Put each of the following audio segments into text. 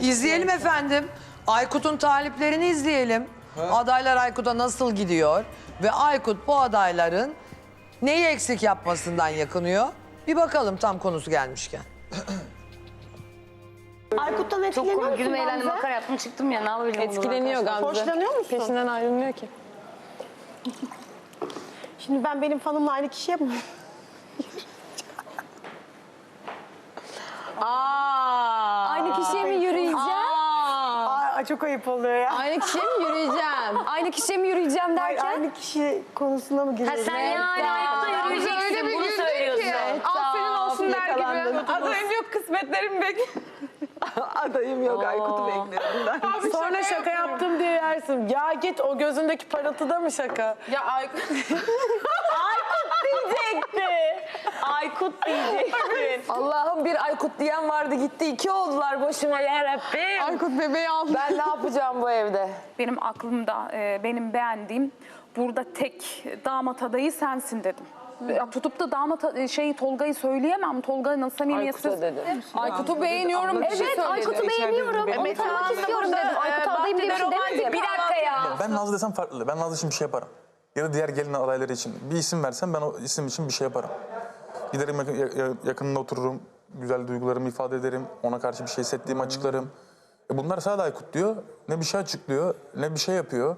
İzleyelim efendim. Aykut'un taliplerini izleyelim. Adaylar Aykut'a nasıl gidiyor? Ve Aykut bu adayların neyi eksik yapmasından yakınıyor? Bir bakalım tam konusu gelmişken. Aykut'tan Çok etkileniyor komik musun girme eğlendim Gamze? makara yaptım çıktım ya ne yapabilirim Etkileniyor Gamze. Hoşlanıyor musun? Peşinden ayrılmıyor ki. Şimdi ben benim fanımla aynı kişi yapmıyorum. Aa. Aynı kişiye mi yürüyeceğim? Aa, çok ayıp oluyor ya. Aynı kişiye mi yürüyeceğim? Aynı kişiye mi yürüyeceğim Hayır, derken? aynı kişi konusuna mı Ha giriyoruz? sen yani Aykut'a yürüyeceksin bunu söylüyorsun. Aferin olsun der gibi. yakalandın. Adayım yok kısmetlerim bek. Adayım yok Aykut'u bekliyorum ben. Sonra şaka yaptım diye yersin. Ya git o gözündeki parıltıda mı şaka? Ya Aykut. diyecekti. Aykut diyecektin. Allah'ım bir Aykut diyen vardı gitti iki oldular başıma yarabbim. Aykut bebeği aldı. Ben ne yapacağım bu evde? benim aklımda e, benim beğendiğim burada tek damat adayı sensin dedim. Ya tutup da damat şeyi Tolga'yı söyleyemem. Tolga'nın Aykut'a samimiyetsiz. dedi. Aykut'u beğeniyorum. şey Evet. Aykut'u beğeniyorum. Onu tanımak istiyorum dedim. Aykut adayım diye bir şey demedim. Bir dakika ya. Ben Nazlı desem farklı. Ben Nazlı için bir şey yaparım. Ya da diğer gelin adayları için. Bir isim versem ben o isim için bir şey yaparım. Giderim yakın, ya- ya- yakınında otururum. Güzel duygularımı ifade ederim. Ona karşı bir şey hissettiğimi açıklarım. E bunlar sadece Aykut diyor. Ne bir şey açıklıyor, ne bir şey yapıyor.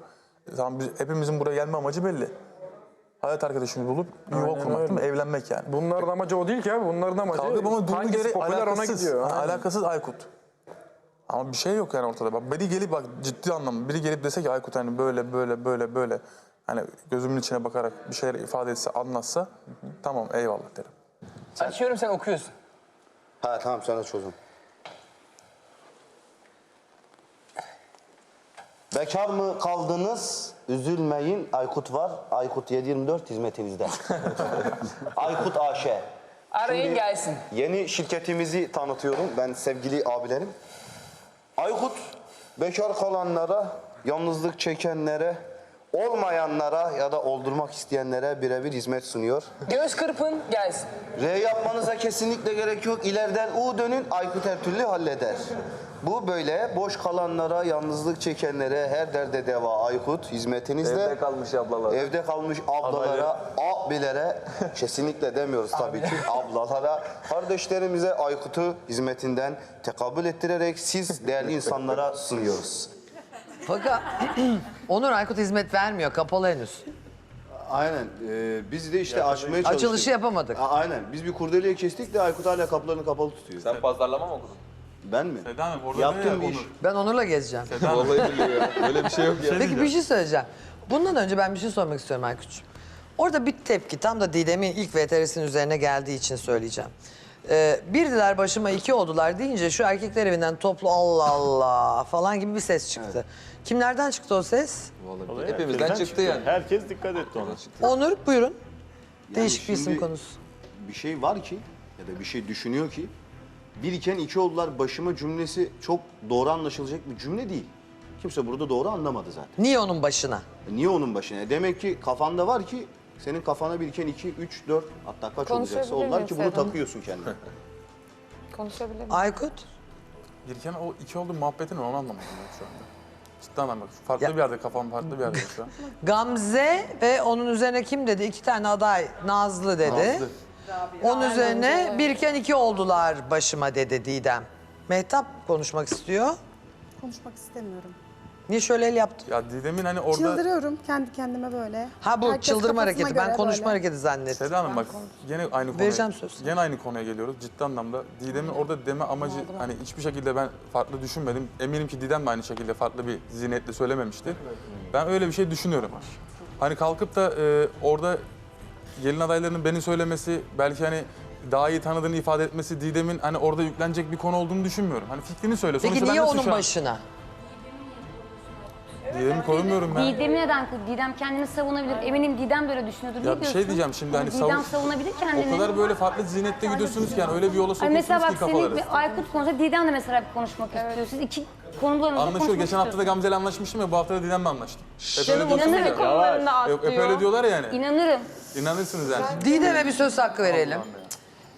E tamam biz, hepimizin buraya gelme amacı belli. Hayat arkadaşını bulup yuva kurmak değil mi? Evlenmek yani. Bunların amacı o değil ki abi. Bunların amacı Kavga ama hangisi yere popüler ona gidiyor. Ha, Aynen. alakasız Aykut. Ama bir şey yok yani ortada. Bak biri gelip bak ciddi anlamda biri gelip dese ki Aykut hani böyle böyle böyle böyle hani gözümün içine bakarak bir şeyler ifade etse anlatsa tamam eyvallah derim. Açıyorum sen okuyorsun. Ha tamam sen aç o zaman. Bekar mı kaldınız? Üzülmeyin. Aykut var. Aykut 724 hizmetinizde. Aykut AŞ. Arayın Şimdi gelsin. Yeni şirketimizi tanıtıyorum ben sevgili abilerim. Aykut bekar kalanlara, yalnızlık çekenlere, olmayanlara ya da oldurmak isteyenlere birebir hizmet sunuyor. Göz kırpın gelsin. R yapmanıza kesinlikle gerek yok. İleriden U dönün, Aykut her türlü halleder. Bu böyle boş kalanlara, yalnızlık çekenlere her derde deva Aykut hizmetinizde. Evde kalmış ablalar. Evde kalmış ablalara, abilere kesinlikle demiyoruz tabii ki ablalara, kardeşlerimize Aykut'u hizmetinden tekabül ettirerek siz değerli insanlara sunuyoruz. Fakat Onur Aykut hizmet vermiyor. Kapalı henüz. Aynen. Ee, biz de işte açmaya çalıştık. Açılışı yapamadık. A- aynen. Biz bir kurdeleyi kestik de Aykut hala kapılarını kapalı tutuyor. Sen pazarlama mı okudun? Ben mi? Seda Hanım orada Yaptığım ne ya, iş. Onur? Ben Onur'la gezeceğim. Vallahi billahi ya. Öyle bir şey yok ya. Peki bir şey söyleyeceğim. Bundan önce ben bir şey sormak istiyorum Aykut'cum. Orada bir tepki tam da Didem'in ilk VTR'sinin üzerine geldiği için söyleyeceğim. Ee, birdiler başıma iki oldular deyince şu erkekler evinden toplu Allah Allah falan gibi bir ses çıktı. Kimlerden çıktı o ses? Hepimizden çıktı yani. Herkes dikkat etti ona. Onur buyurun. Değişik bir isim şimdi- konusu. Bir şey var ki ya da bir şey düşünüyor ki bir iken iki oldular başıma cümlesi çok doğru anlaşılacak bir cümle değil. Kimse burada doğru anlamadı zaten. Niye onun başına? E Niye onun başına? Demek ki kafanda var ki senin kafana biriken iki, üç, dört hatta kaç olacaksa Konuşabilir onlar miyim ki bunu takıyorsun kendine. Konuşabilir miyim? Aykut? Girken o iki oldu muhabbeti ne onu anlamadım ben şu anda. Cidden anlamadım. Farklı Ya- bir yerde kafam farklı bir yerde şu an. Gamze ve onun üzerine kim dedi? İki tane aday Nazlı dedi. Nazlı. Onun üzerine birken iki oldular başıma dedi Didem. Mehtap konuşmak istiyor. Konuşmak istemiyorum. Niye şöyle el yaptın? Ya Didem'in hani orada... Çıldırıyorum kendi kendime böyle. Ha bu Herkes çıldırma kafasına hareketi. Ben göre konuşma böyle. hareketi zannettim. Seda Hanım bak gene aynı konuya, Vereceğim söz. gene aynı konuya geliyoruz ciddi anlamda. Didem'in orada deme amacı hani hiçbir şekilde ben farklı düşünmedim. Eminim ki Didem de aynı şekilde farklı bir zihniyetle söylememişti. Ben öyle bir şey düşünüyorum. Hani kalkıp da e, orada gelin adaylarının beni söylemesi belki hani daha iyi tanıdığını ifade etmesi Didem'in hani orada yüklenecek bir konu olduğunu düşünmüyorum. Hani fikrini söyle. Peki Sonuçta niye ben nasıl onun şu an- başına? Didem'i koymuyorum ben. Didem'i neden Didem kendini savunabilir. Eminim Didem böyle düşünüyordur. Ya ne bir şey diyorsun? diyeceğim şimdi hani Didem savun- savunabilir kendini. O kadar böyle farklı zihniyette gidiyorsunuz ki yani öyle bir yola Ay sokuyorsunuz mesela ki bak senin bir Aykut konuşsa Didem de mesela bir konuşmak istiyor. Siz iki konularınızda Anlaşıyor. konuşmak Geçen hafta da. Gamze'yle anlaşmıştım ya bu hafta da Didem'le anlaştım. Hep öyle Canım diyorsunuz inanırım. ya. Konularında Yok, hep atlıyor. öyle diyorlar yani. İnanırım. İnanırsınız yani. Didem'e bir söz hakkı verelim.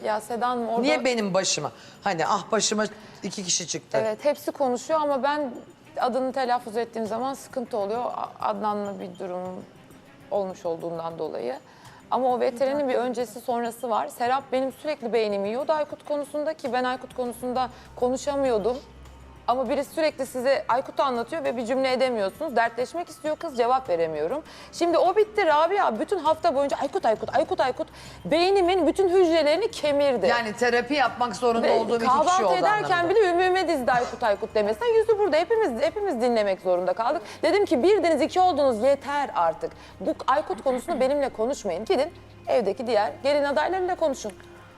Ya Seda Hanım orada... Niye benim başıma? Hani ah başıma iki kişi çıktı. Evet hepsi konuşuyor ama ben adını telaffuz ettiğim zaman sıkıntı oluyor. Adnan'la bir durum olmuş olduğundan dolayı. Ama o veterinin bir öncesi sonrası var. Serap benim sürekli beynimi yiyordu Aykut konusunda ki ben Aykut konusunda konuşamıyordum. Ama biri sürekli size Aykut'u anlatıyor ve bir cümle edemiyorsunuz. Dertleşmek istiyor kız cevap veremiyorum. Şimdi o bitti Rabia. Bütün hafta boyunca Aykut Aykut Aykut Aykut beynimin bütün hücrelerini kemirdi. Yani terapi yapmak zorunda Ve olduğum iki kişi kahvaltı oldu ederken anlamında. bile ümüme dizdi Aykut Aykut demesine yüzü burada hepimiz hepimiz dinlemek zorunda kaldık. Dedim ki birdiniz iki oldunuz yeter artık. Bu Aykut konusunu benimle konuşmayın. Gidin evdeki diğer gelin adaylarıyla konuşun.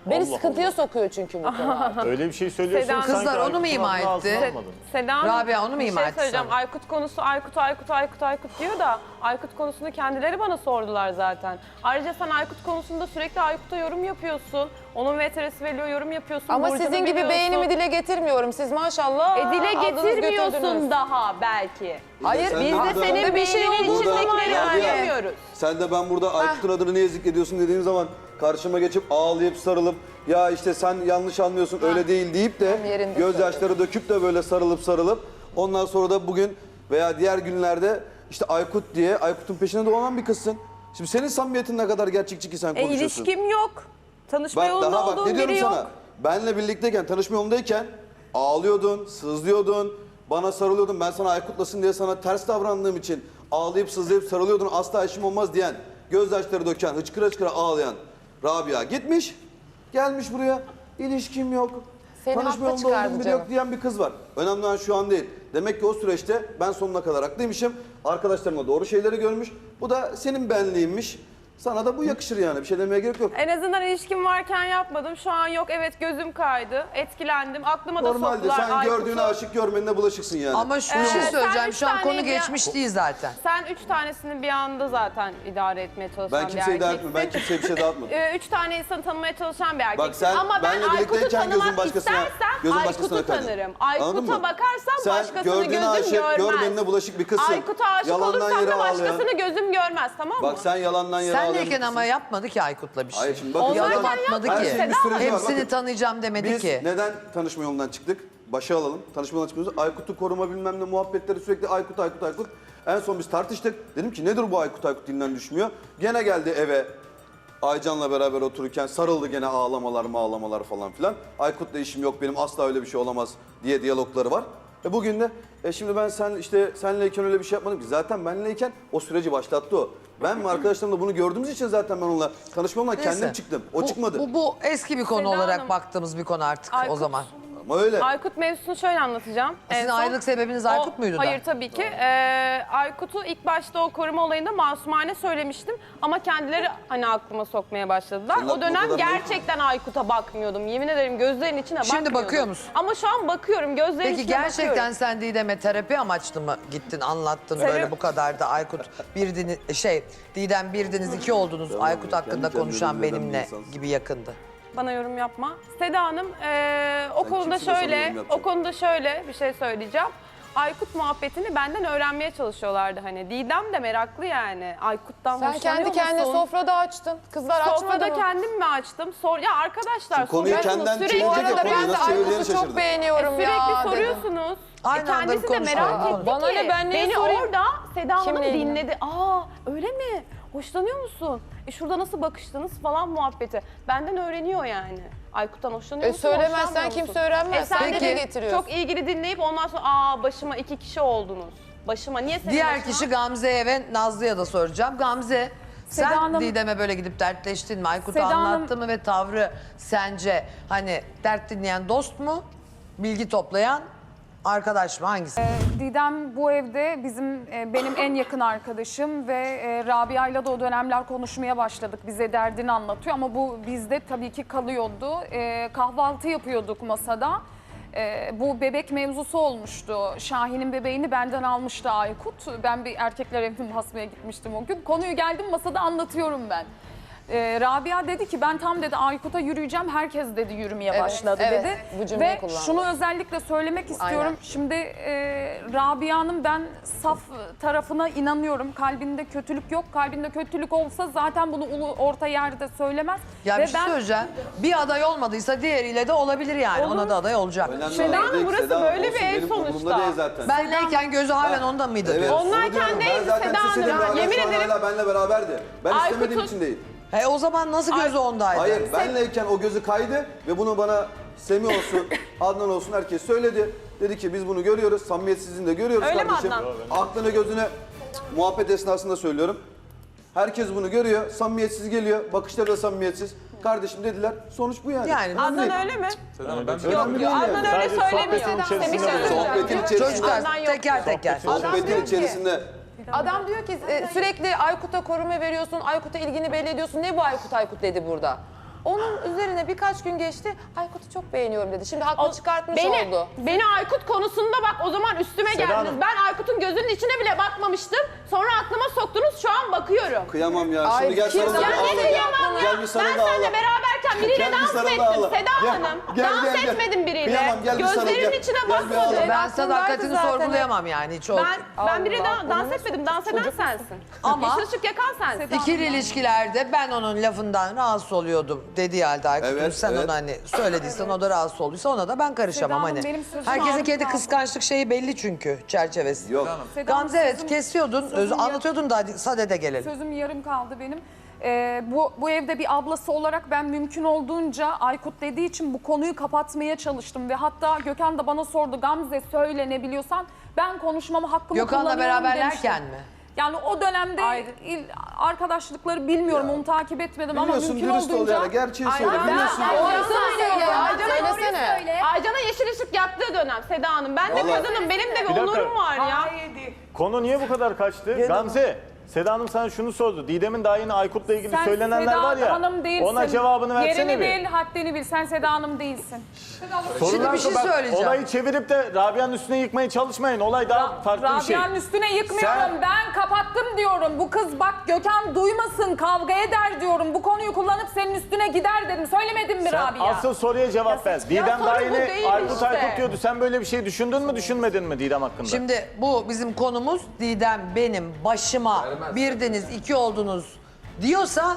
Beni sıkıntıya sokuyor çünkü bu konu. Öyle bir şey söylüyorsun. Seda- sanki Kızlar onu mu Aykut'un ima ağzına etti? almadın. Seda Hanım, Rabia, onu mu bir ima şey etti söyleyeceğim. sana? Aykut konusu Aykut, Aykut, Aykut, Aykut, diyor da Aykut konusunu kendileri bana sordular zaten. Ayrıca sen Aykut konusunda sürekli Aykut'a yorum yapıyorsun. Onun VTR'si veriyor, yorum yapıyorsun. Ama Burcu'nu sizin gibi biliyorsun. beynimi dile getirmiyorum. Siz maşallah E, dile aldınız getirmiyorsun daha belki. Hayır Sen biz de burada- senin Burada bir şeyin beyninin Burada- içindekileri Rabia, anlayamıyoruz. Sen de ben burada Aykut'un adını niye zikrediyorsun dediğim zaman karşıma geçip ağlayıp sarılıp ya işte sen yanlış anlıyorsun öyle değil deyip de Tam yerinde gözyaşları döküp de böyle sarılıp sarılıp ondan sonra da bugün veya diğer günlerde işte Aykut diye Aykut'un peşine dolanan bir kızsın. Şimdi senin samimiyetin ne kadar gerçekçi ki sen E, konuşuyorsun. ilişkim yok. Tanışma Bak yolunda daha bak olduğum ne diyorum biri sana. yok. Benle birlikteyken, tanışma yolundayken ağlıyordun, sızlıyordun, bana sarılıyordun. Ben sana Aykut'lasın diye sana ters davrandığım için ağlayıp sızlayıp sarılıyordun. Asla işim olmaz diyen, gözyaşları döken, hıçkıra hıçkıra ağlayan Rabia gitmiş, gelmiş buraya. İlişkim yok. Seni tanışma haklı çıkardı olduğum biri canım. yok diyen bir kız var. Önemli olan şu an değil. Demek ki o süreçte ben sonuna kadar haklıymışım. Arkadaşlarımla doğru şeyleri görmüş. Bu da senin benliğinmiş. Sana da bu yakışır yani. Bir şey demeye gerek yok. En azından ilişkim varken yapmadım. Şu an yok. Evet gözüm kaydı. Etkilendim. Aklıma da Normalde soktular sen Aykut'u. gördüğüne aşık görmenine bulaşıksın yani. Ama şu bir Ee, şey sen söyleyeceğim. üç Şu an konu taneyi bir- geçmiş değil zaten. Sen üç tanesini bir anda zaten idare etmeye çalışan Ben bir kimseyi erkeksin. dağıtmıyorum. Ben kimseye bir şey dağıtmadım. Ee, üç tane insanı tanımaya çalışan bir erkeksin. Bak sen Ama ben benle Aykut'u birlikteyken gözün tanımak başkasına, istersen gözün Aykut'u başkasına kaydı. tanırım. Anladın Aykut'a mı? bakarsam Sen başkasını gördüğüne gözüm aşık, görmez. görmenine bulaşık bir kızsın. Aykut'a aşık Yalandan olursam yere da ağlayan. başkasını gözüm görmez tamam mı? Bak sen yalandan yere ağlayan bir Senleyken kızsın. ama yapmadı ki Aykut'la bir şey. Hayır şimdi bakın Yalan Her ki. şeyin bir süreci var. Hepsini Bakın, tanıyacağım demedi Biz ki. neden tanışma yolundan çıktık? Başa alalım. Tanışma yolundan çıkıyoruz. Aykut'u koruma bilmem ne muhabbetleri sürekli Aykut, Aykut, Aykut. En son biz tartıştık. Dedim ki nedir bu Aykut, Aykut dilinden düşmüyor. Gene geldi eve. Aycan'la beraber otururken sarıldı gene ağlamalar ağlamalar falan filan. Aykut'la işim yok benim asla öyle bir şey olamaz diye diyalogları var. E bugün de e şimdi ben sen işte senleyken öyle bir şey yapmadım ki. Zaten benleyken o süreci başlattı o. Ben ve arkadaşlarım da bunu gördüğümüz için zaten ben onunla tanışmamla kendim Neyse. çıktım. O Bu- çıkmadı. Bu, bu eski bir konu Seda olarak Hanım. baktığımız bir konu artık o Aykut. zaman. Ama öyle. Aykut mevzusunu şöyle anlatacağım. Sizin son- ayrılık sebebiniz Aykut muydu da? Hayır tabii ki. Ee, Aykut'u ilk başta o koruma olayında masumane söylemiştim. Ama kendileri hani aklıma sokmaya başladılar. Senin o aklına o dönem kadar gerçekten Aykut'a bakmıyordum. Yemin ederim gözlerinin içine Şimdi bakmıyordum. bakıyor musun? Ama şu an bakıyorum. Gözlerinin Peki içine gerçekten bakıyorum. sen Didem'e terapi amaçlı mı gittin anlattın Terapi- böyle bu kadar da Aykut birdiniz şey Didem birdiniz iki oldunuz Aykut kendi hakkında kendine konuşan bir benimle insansın. gibi yakındı. Bana yorum yapma. Seda Hanım ee, o Sen konuda kimsin de sana şöyle yorum yapacak? o konuda şöyle bir şey söyleyeceğim. Aykut muhabbetini benden öğrenmeye çalışıyorlardı hani. Didem de meraklı yani. Aykut'tan Sen hoşlanıyor kendi kendine musun? sofrada açtın. Kızlar açmadı Sofrada mı? kendim mi açtım? Sor ya arkadaşlar Şimdi konuyu soruyorsunuz kendinden sürekli. Bu ya, arada konuyu ben de nasıl Aykut'u çok şaşırdım. beğeniyorum E, ya sürekli dedim. soruyorsunuz. Aynı e, kendisi de konuşalım. merak etti Bana ki. ne, ben niye Beni sorayım? orada Seda Hanım Kimle ilgili? dinledi. Aa öyle mi? Hoşlanıyor musun? E şurada nasıl bakıştınız falan muhabbeti. Benden öğreniyor yani. Aykut'tan hoşlanıyor E, musun? söylemezsen hoşlanmıyor musun? kimse öğrenmez. E, sen de de getiriyorsun. Çok ilgili dinleyip ondan sonra aa başıma iki kişi oldunuz. Başıma niye senin Diğer başına? kişi Gamze'ye ve Nazlı'ya da soracağım. Gamze sen Seda Hanım- Didem'e böyle gidip dertleştin mi? Aykut'u Seda Hanım- anlattı mı ve tavrı sence hani dert dinleyen dost mu? Bilgi toplayan arkadaş mı? Hangisi? Didem bu evde bizim e, benim en yakın arkadaşım ve e, Rabia'yla da o dönemler konuşmaya başladık. Bize derdini anlatıyor ama bu bizde tabii ki kalıyordu. E, kahvaltı yapıyorduk masada. E, bu bebek mevzusu olmuştu. Şahin'in bebeğini benden almıştı Aykut. Ben bir erkekler evine basmaya gitmiştim o gün. Konuyu geldim masada anlatıyorum ben. Ee, Rabia dedi ki ben tam dedi Aykut'a yürüyeceğim. Herkes dedi yürümeye Evet, başladı evet. dedi. Bu cümleyi Ve kullandı. şunu özellikle söylemek istiyorum. Aynen. Şimdi e, Rabia'nın ben saf tarafına inanıyorum. Kalbinde kötülük yok. Kalbinde kötülük olsa zaten bunu ulu orta yerde söylemez. Ya Ve bir şey ben söyleyeceğim. Bir aday olmadıysa diğeriyle de olabilir yani. Ona da aday olacak. Seda Hanım burası böyle bir ev sonuçta. zaten. Ben neyken gözü halen onda mıydı Evet, diyor. Onlarken zaten Seda Hanım. Yemin ederim. benimle beraberdi. Ben Aykut'un- istemediğim için değil. He o zaman nasıl gözü ondaydı? Hayır, benleyken o gözü kaydı ve bunu bana Semih olsun, Adnan olsun herkes söyledi. Dedi ki biz bunu görüyoruz, samimiyetsizliğini de görüyoruz Öyle mi kardeşim. Adnan? Aklını gözüne muhabbet esnasında söylüyorum. Herkes bunu görüyor, samimiyetsiz geliyor, bakışları da samimiyetsiz. Kardeşim dediler, sonuç bu yani. Yani Adnan öyle mi? Yok değil yok yani. Adnan öyle Sadece söylemiyor. sohbetin içerisinde Semih söylüyor. Sohbetin içerisinde. Çocuklar Adnan yok. teker teker. Sohbetin içerisinde Adam diyor ki e, sürekli Aykut'a koruma veriyorsun, Aykut'a ilgini belli ediyorsun. Ne bu Aykut Aykut dedi burada. Onun üzerine birkaç gün geçti. Aykut'u çok beğeniyorum dedi. Şimdi haklı çıkartmış Beni, oldu. beni Aykut konusunda bak o zaman üstüme Seda geldiniz. Hanım. Ben Aykut'un gözünün içine bile bakmamıştım. Sonra aklıma soktunuz şu an bakıyorum. kıyamam ya. Ay, Şimdi gel kim- sarıl da Ya ne ağla. kıyamam ya? Gel bir Ben sarıl da ağla. seninle beraberken biriyle dans mı ettim. Seda Hanım? gel, dans etmedim biriyle. Gözlerimin gel. içine bakmadım. Ben sadakatini sorgulayamam yani çok. Ben, ben biriyle dans etmedim. Dans eden sensin. Ama- Yeşil ışık yakan sensin. İkili ilişkilerde ben onun lafından rahatsız oluyordum dediği halde Evet, sen evet. ona hani söylediysen o da rahatsız olduysa ona da ben karışamam Seda hani. Herkesin kendi kıskançlık şeyi belli çünkü çerçevesi. Yok. Gamze evet kesiyordun, anlatıyordun da sadede gelelim. Sözüm yarım kaldı benim. Ee, bu, bu evde bir ablası olarak ben mümkün olduğunca Aykut dediği için bu konuyu kapatmaya çalıştım. Ve hatta Gökhan da bana sordu Gamze söyle ne biliyorsan ben konuşmama hakkımı Gökhan'la kullanıyorum beraberlerken demiştim. mi? Yani o dönemde il- arkadaşlıkları bilmiyorum onu takip etmedim ama Biliyorsun mümkün dürüst ol olduğunca... yani. Gerçeği söyle. Biliyorsun. Ben- söyle ya. Aycan'a Söylesene. Aycan'a yeşil ışık yaktığı dönem Seda Hanım. Ben de Vallahi- kadınım. Benim de bir, Bir dakika. onurum var ya. Konu niye bu kadar kaçtı? Gamze, Seda Hanım sana şunu sordu. Didem'in daha yeni Aykut'la ilgili Sen söylenenler Seda var ya. Hanım değilsin. Ona cevabını versene Yerini bir. bil, haddini bil. Sen Seda Hanım değilsin. Şimdi bir şey bak, söyleyeceğim. Olayı çevirip de Rabia'nın üstüne yıkmaya çalışmayın. Olay daha farklı bir şey. Rabia'nın üstüne yıkmıyorum. Sen- Ben kapattım diyorum. Bu kız bak Gökhan duymasın, kavga eder diyorum. Bu konuyu kullanıp senin üstüne gider dedim. Söylemedim mi Sen Rabia? asıl soruya cevap ver. Didem soru daha bu yeni değil Aykut işte. Aykut diyordu. Sen böyle bir şey düşündün mü düşünmedin mi Didem hakkında? Şimdi bu bizim konumuz Didem benim başıma birdiniz iki oldunuz diyorsa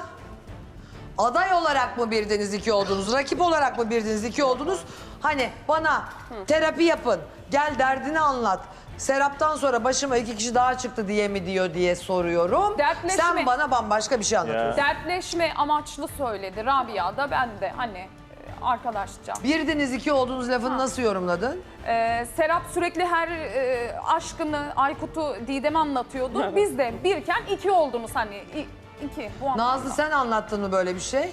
aday olarak mı birdiniz iki oldunuz, rakip olarak mı birdiniz iki oldunuz? Hani bana terapi yapın, gel derdini anlat. Serap'tan sonra başıma iki kişi daha çıktı diye mi diyor diye soruyorum. Dertleşme. Sen bana bambaşka bir şey anlatıyorsun. Dertleşme amaçlı söyledi Rabia da ben de hani arkadaşça. Birdiniz iki oldunuz lafını nasıl yorumladın? Ee, Serap sürekli her e, aşkını Aykut'u Didem'e anlatıyordu. Biz de birken iki oldunuz hani i- iki bu anlamda. Nazlı sen anlattın mı böyle bir şey?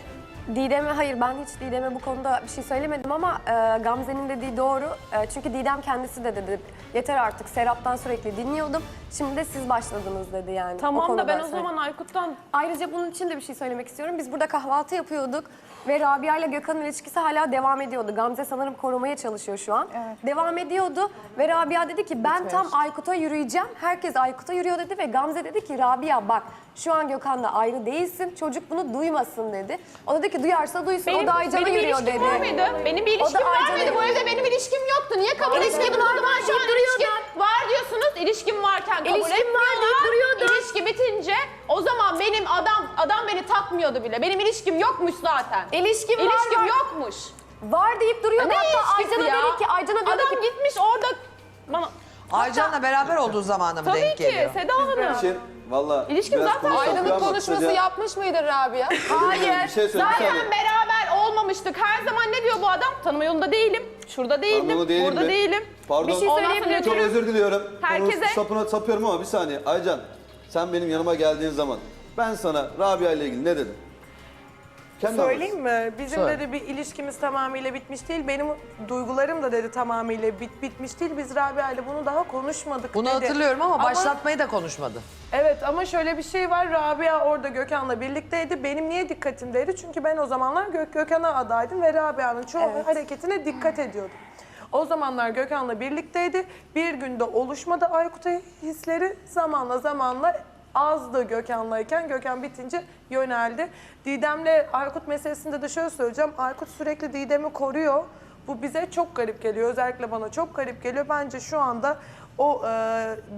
Didem'e hayır ben hiç Didem'e bu konuda bir şey söylemedim ama e, Gamze'nin dediği doğru. E, çünkü Didem kendisi de dedi yeter artık Serap'tan sürekli dinliyordum. Şimdi de siz başladınız dedi yani. Tamam da konuda ben o söyle- zaman Aykut'tan Ayrıca bunun için de bir şey söylemek istiyorum. Biz burada kahvaltı yapıyorduk ve Rabia ile Gökhan'ın ilişkisi hala devam ediyordu. Gamze sanırım korumaya çalışıyor şu an. Devam ediyordu ve Rabia dedi ki ben tam Aykut'a yürüyeceğim. Herkes Aykut'a yürüyor dedi ve Gamze dedi ki Rabia bak şu an Gökhan'la ayrı değilsin. Çocuk bunu duymasın dedi. O da dedi ki duyarsa duysun. o da Aycan'a benim bir yürüyor ilişkim dedi. var mıydı? Benim bir ilişkim var Aycan'a mıydı? Bu yürüyor. evde benim ilişkim yoktu. Niye kabul var O zaman şu an ilişkim var diyorsunuz. İlişkim varken kabul İlişkim var etmiyorlar. deyip duruyordun. İlişki bitince o zaman benim adam adam beni takmıyordu bile. Benim ilişkim yokmuş zaten. İlişkim var, İlişkim var. yokmuş. Var deyip duruyordu. Ne Hatta ilişkisi Aycan'a ya? dedi ki Aycan'a diyordu Adam ki gitmiş orada bana... Aycan'la beraber olduğu zamana mı Tabii denk ki geliyor? Seda Hanım. Için valla İlişkim biraz zaten ama konuşması kısaca- yapmış mıydı Rabia? Hayır. Bir şey söyle, bir Zaten saniye. beraber olmamıştık. Her zaman ne diyor bu adam? Tanıma yolunda değilim. Şurada değildim. Değilim burada mi? değilim. Pardon. Bir şey Çok söyleyebilirim. Çok özür diliyorum. Herkese- Herkese... sapına sapıyorum ama bir saniye. Aycan sen benim yanıma geldiğin zaman ben sana Rabia ile ilgili ne dedim? Kendi Söyleyeyim mi? Bizim Söyle. dedi bir ilişkimiz tamamıyla bitmiş değil. Benim duygularım da dedi tamamıyla bit, bitmiş değil. Biz Rabia ile bunu daha konuşmadık Bunu dedi. hatırlıyorum ama başlatmayı da konuşmadı. Evet ama şöyle bir şey var. Rabia orada Gökhan'la birlikteydi. Benim niye dikkatimdeydi? Çünkü ben o zamanlar Gök Gökhan'a adaydım ve Rabia'nın çoğu hareketine dikkat ediyordum. O zamanlar Gökhan'la birlikteydi. Bir günde oluşmadı Aykut'a hisleri. Zamanla zamanla azdı Gökhan'layken. Gökhan bitince yöneldi. Didem'le Aykut meselesinde de şöyle söyleyeceğim. Aykut sürekli Didem'i koruyor. Bu bize çok garip geliyor. Özellikle bana çok garip geliyor. Bence şu anda o e,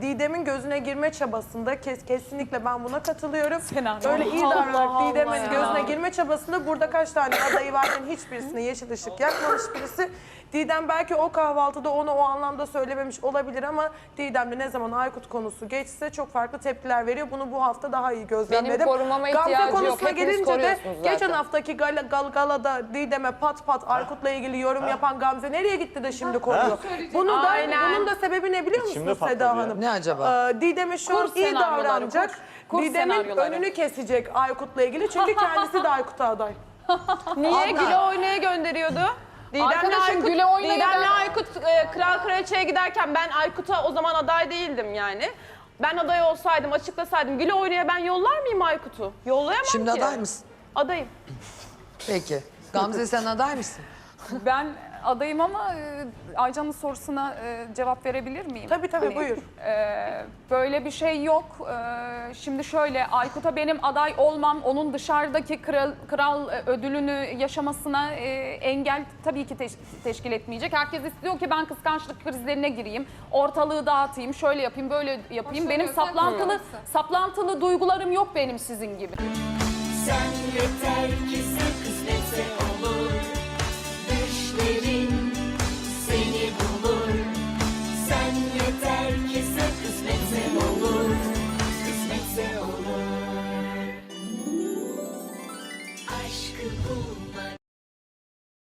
Didem'in gözüne girme çabasında kes, kesinlikle ben buna katılıyorum. Senaryo. Öyle iyi Allah davranarak Allah Didem'in ya. gözüne girme çabasında burada kaç tane adayı varken hiçbirisine yeşil ışık yakmamış birisi. Didem belki o kahvaltıda onu o anlamda söylememiş olabilir ama Didem'de ne zaman Aykut konusu geçse çok farklı tepkiler veriyor. Bunu bu hafta daha iyi gözlemledim. korumama Gamze ihtiyacı yok. konusuna Hepiniz gelince de koruyorsunuz zaten. geçen haftaki gala, gal, galada Didem'e pat pat Aykut'la ilgili yorum yapan Gamze nereye gitti de şimdi koruyor? Bunu da, Aynen. bunun da sebebi ne biliyor Musunuz Seda patladı ya. Hanım? Ne acaba? Ee, Didem'e şu an iyi senaryoları, davranacak. kur. Kur Didem'in senaryoları. önünü kesecek Aykut'la ilgili. Çünkü kendisi de Aykut'a aday. Niye Güle oynaya gönderiyordu? Didem'le Arkadaşım, Aykut, Güle oynaya Didem'le ben- Aykut e, Kral Kraliçe'ye giderken ben Aykut'a o zaman aday değildim yani. Ben aday olsaydım, açıklasaydım Güle oynaya ben yollar mıyım Aykut'u? Yollayamam Şimdi ki. aday mısın? Adayım. Peki. Gamze sen aday mısın? Ben adayım ama e, Aycan'ın sorusuna e, cevap verebilir miyim? Tabii tabii Hani, buyur. e, böyle bir şey yok. E, şimdi şöyle Aykut'a benim aday olmam, onun dışarıdaki kral, kral e, ödülünü yaşamasına e, engel tabii ki teş- teşkil etmeyecek. Herkes istiyor ki ben kıskançlık krizlerine gireyim, ortalığı dağıtayım, şöyle yapayım, böyle yapayım. Benim saplantılı saplantılı duygularım yok benim sizin gibi. Sen yeter ki sen